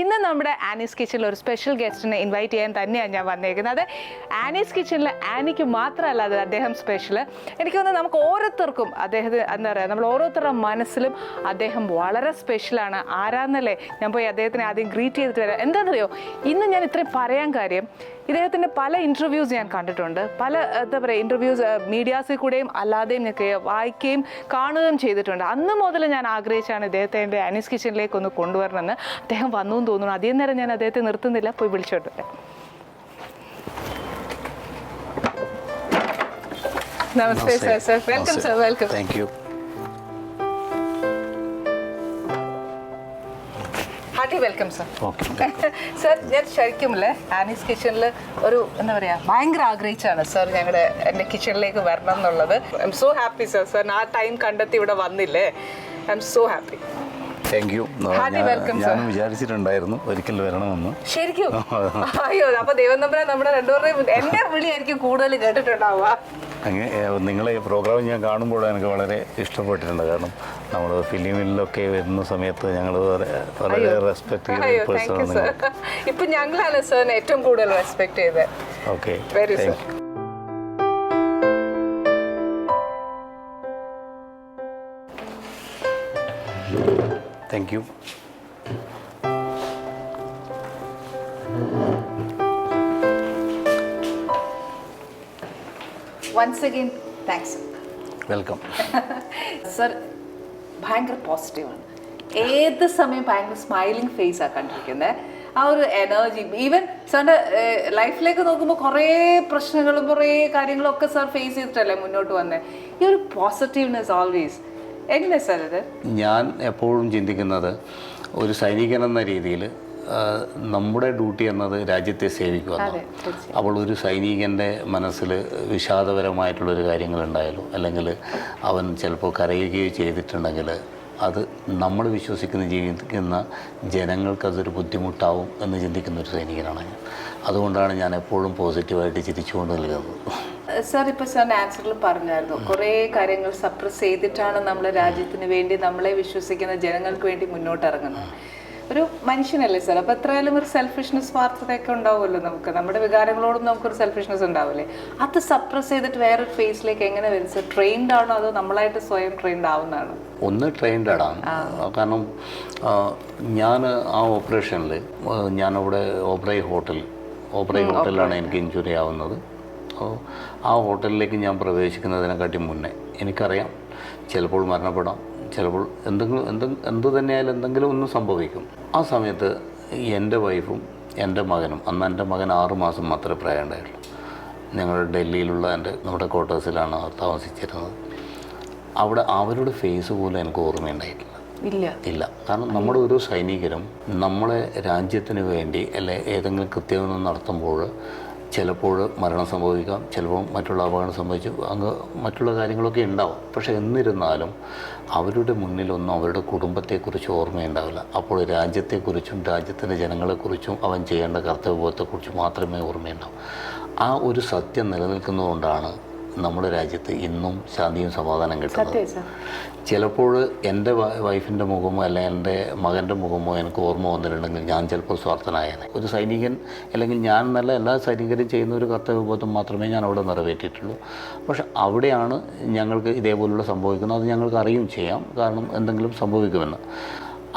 ഇന്ന് നമ്മുടെ ആനീസ് കിച്ചണിൽ ഒരു സ്പെഷ്യൽ ഗസ്റ്റിനെ ഇൻവൈറ്റ് ചെയ്യാൻ തന്നെയാണ് ഞാൻ വന്നേക്കുന്നത്. ആനീസ് കിച്ചണിൽ ആനിക്ക് മാത്രമല്ല അത് അദ്ദേഹം സ്പെഷ്യൽ എനിക്ക് തോന്നുന്നു നമുക്ക് ഓരോരുത്തർക്കും അദ്ദേഹത്തിന് എന്താ പറയുക നമ്മൾ ഓരോരുത്തരുടെ മനസ്സിലും അദ്ദേഹം വളരെ സ്പെഷ്യലാണ് ആരാന്നല്ലേ? ഞാൻ പോയി അദ്ദേഹത്തിനെ ആദ്യം ഗ്രീറ്റ് ചെയ്തിട്ട് വരാം. എന്താണെന്നറിയോ ഇന്ന് ഞാൻ ഇത്രയും പറയാൻ കാര്യം ഇദ്ദേഹത്തിന്റെ പല ഇന്റർവ്യൂസ് ഞാൻ കണ്ടിട്ടുണ്ട്. പല എന്താ പറയുക ഇന്റർവ്യൂസ് മീഡിയാസിൽ കൂടെയും അല്ലാതെയും ഞാൻ വായിക്കുകയും കാണുകയും ചെയ്തിട്ടുണ്ട്. അന്ന് മുതൽ ഞാൻ ആഗ്രഹിച്ചാണ് ഇദ്ദേഹത്തെ എന്റെ ആനീസ് കിച്ചണിലേക്ക് ഒന്ന് കൊണ്ടുവരണമെന്ന്. അദ്ദേഹം വന്നു എന്ന് തോന്നുന്നു. അധികം നേരം ഞാൻ അദ്ദേഹത്തെ നിർത്തുന്നില്ല. പോയി വിളിച്ചോട്ടെ. നമസ്തേ sir. Sir welcome sir welcome. Thank you hearty welcome sir sir ഞാൻ ശരിക്കും അല്ലേ ആനീസ് കിച്ചണിൽ ഒരു എന്താ പറയുക ഭയങ്കര ആഗ്രഹിച്ചാണ് സർ ഞങ്ങളുടെ എന്റെ കിച്ചണിലേക്ക് വരണം എന്നുള്ളത്. I'm so happy sir sir ആ ടൈം കണ്ടെത്തി ഇവിടെ വന്നില്ലേ? I'm so happy thank you Hearty welcome, sir. ഞാൻ വിചാരിച്ചിട്ടുണ്ടായിരുന്നു. ഒരിക്കൽ വരണമെന്ന്. ശരിക്കും? അയ്യോ അപ്പൊ ദൈവം തമ്പുരാൻ നമ്മുടെ രണ്ടുപേരുടെയും എന്റെ വിളിയായിരിക്കും കൂടുതൽ കേട്ടിട്ടുണ്ടാവുക. അങ്ങനെ നിങ്ങളെ പ്രോഗ്രാം ഞാൻ കാണുമ്പോൾ എനിക്ക് വളരെ ഇഷ്ടപ്പെട്ടിട്ടുണ്ട്. കാരണം നമ്മൾ ഫിലിമിലൊക്കെ വരുന്ന സമയത്ത് ഞങ്ങൾ വളരെ. റെസ്പെക്ട് താങ്ക് യു പേഴ്സണാണ് ഇപ്പൊ ഞങ്ങളാണ് സാറിന് ഏറ്റവും കൂടുതൽ റെസ്പെക്ട് ചെയ്തത്. Okay Very sir. Thank you once again thanks welcome sir ഭയങ്കര പോസിറ്റീവാണ് ഏത് സമയം ഭയങ്കര സ്മൈലിംഗ് ഫേസ് ആ കണ്ടിരിക്കുന്നത് ആ ഒരു എനർജി ഈവൻ സാറിന്റെ ലൈഫിലേക്ക് നോക്കുമ്പോൾ കുറേ പ്രശ്നങ്ങളും കുറേ കാര്യങ്ങളും ഒക്കെ സാർ ഫേസ് ചെയ്തിട്ടല്ലേ മുന്നോട്ട് വന്നത് ഈ ഒരു പോസിറ്റീവ്നെസ് ഓൾവേസ് എങ്ങനെയാണ് സാർ ഇത് ഞാൻ എപ്പോഴും ചിന്തിക്കുന്നത് ഒരു സൈനികൻ എന്ന രീതിയിൽ നമ്മുടെ ഡ്യൂട്ടി എന്നത് രാജ്യത്തെ സേവിക്കുക അതെ അപ്പോൾ ഒരു സൈനികന്റെ മനസ്സിൽ വിഷാദപരമായിട്ടുള്ളൊരു കാര്യങ്ങളുണ്ടായാലോ അല്ലെങ്കിൽ അവൻ ചിലപ്പോൾ കരയുകയോ ചെയ്തിട്ടുണ്ടെങ്കിൽ അത് നമ്മൾ വിശ്വസിക്കുന്ന ജീവിക്കുന്ന ജനങ്ങൾക്കതൊരു ബുദ്ധിമുട്ടാവും എന്ന് ചിന്തിക്കുന്ന ഒരു സൈനികനാണ് ഞാൻ. അതുകൊണ്ടാണ് ഞാൻ എപ്പോഴും പോസിറ്റീവായിട്ട് ചിരിച്ചുകൊണ്ട് നിൽക്കുന്നത്. സാർ ഇപ്പൊ സാറിന്റെ ആൻസറിൽ പറഞ്ഞായിരുന്നു. കുറെ കാര്യങ്ങൾ സപ്രസ് ചെയ്തിട്ടാണ് നമ്മളെ രാജ്യത്തിന് വേണ്ടി നമ്മളെ വിശ്വസിക്കുന്ന ജനങ്ങൾക്ക് വേണ്ടി മുന്നോട്ട് ഇറങ്ങുന്നത് ഒരു മനുഷ്യനല്ലേ സാർ? അപ്പൊ എത്രയായാലും ഒരു സെൽഫിഷ്നെസ് സ്വാർത്ഥതയൊക്കെ ഉണ്ടാവുമല്ലോ നമുക്ക്. നമ്മുടെ വികാരങ്ങളോടും നമുക്കൊരു സെൽഫിഷ്നെസ് ഉണ്ടാവില്ലേ? അത് സപ്രസ് ചെയ്തിട്ട് വേറൊരു ഫേസിലേക്ക് എങ്ങനെ വരും സാർ? ട്രെയിൻഡ് ആണോ അതോ നമ്മളായിട്ട് സ്വയം ട്രെയിൻഡ് ആവുന്നതാണോ? ഒന്ന് ട്രെയിൻഡ് ആണ് കാരണം ഞാൻ ആ ഓപ്പറേഷനിൽ ഞാനവിടെ ഓബ്രൈ ഹോട്ടൽ ഓബ്രൈ ഹോട്ടലിലാണ് എനിക്ക് ഇഞ്ചുറി ആവുന്നത്. അപ്പോൾ ആ ഹോട്ടലിലേക്ക് ഞാൻ പ്രവേശിക്കുന്നതിനെക്കാട്ടി മുന്നേ എനിക്കറിയാം ചിലപ്പോൾ മരണപ്പെടാം ചിലപ്പോൾ എന്തെങ്കിലും എന്ത് എന്ത് തന്നെയായാലും എന്തെങ്കിലും ഒന്നും സംഭവിക്കും. ആ സമയത്ത് എന്റെ വൈഫും എന്റെ മകനും അന്ന് എന്റെ മകൻ ആറ് മാസം മാത്രമേ പ്രായം ഉണ്ടായുള്ളൂ ഞങ്ങൾ ഡൽഹിയിലുള്ള എന്റെ നമ്മുടെ ക്വാർട്ടേഴ്സിലാണ് അവർ താമസിച്ചിരുന്നത്. അവിടെ അവരുടെ ഫേസ് പോലും എനിക്ക് ഓർമ്മയുണ്ടായിട്ടില്ല. ഇല്ല. ഇല്ല. കാരണം നമ്മുടെ ഒരു സൈനികരും നമ്മളെ രാജ്യത്തിന് വേണ്ടി അല്ലെ ഏതെങ്കിലും കൃത്യങ്ങൾ നടത്തുമ്പോൾ ചിലപ്പോൾ മരണം സംഭവിക്കാം ചിലപ്പോൾ മറ്റുള്ള അപകടം സംഭവിച്ചു. അങ്ങ് മറ്റുള്ള കാര്യങ്ങളൊക്കെ ഉണ്ടാവും. പക്ഷേ എന്നിരുന്നാലും അവരുടെ മുന്നിലൊന്നും അവരുടെ കുടുംബത്തെക്കുറിച്ച് ഓർമ്മയുണ്ടാവില്ല. അപ്പോൾ രാജ്യത്തെക്കുറിച്ചും രാജ്യത്തിന്റെ ജനങ്ങളെക്കുറിച്ചും അവൻ ചെയ്യേണ്ട കർത്തവ്യബോധത്തെക്കുറിച്ചും മാത്രമേ ഓർമ്മയുണ്ടാവൂ. ആ ഒരു സത്യം നിലനിൽക്കുന്നതുകൊണ്ടാണ് നമ്മുടെ രാജ്യത്ത് ഇന്നും ശാന്തിയും സമാധാനം കിട്ടുന്നത്. ചിലപ്പോൾ എന്റെ വൈഫിന്റെ മുഖമോ അല്ലെങ്കിൽ എന്റെ മകന്റെ മുഖമോ എനിക്ക് ഓർമ്മ വന്നിട്ടുണ്ടെങ്കിൽ ഞാൻ ചിലപ്പോൾ സ്വാർത്ഥനായേനെ. ഒരു സൈനികൻ അല്ലെങ്കിൽ ഞാൻ എന്നല്ല എല്ലാ സൈനികരും ചെയ്യുന്ന ഒരു കർത്തവ്യബോധം മാത്രമേ ഞാൻ അവിടെ നിറവേറ്റിയിട്ടുള്ളൂ. പക്ഷെ അവിടെയാണ് ഞങ്ങൾക്ക് ഇതേപോലുള്ള സംഭവിക്കുന്നത്. അത് ഞങ്ങൾക്ക് അറിയും ചെയ്യാം. കാരണം എന്തെങ്കിലും സംഭവിക്കുമെന്ന്.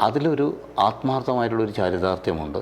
അതിലൊരു ആത്മാർത്ഥമായിട്ടുള്ളൊരു ചാരിതാർത്ഥ്യമുണ്ട്.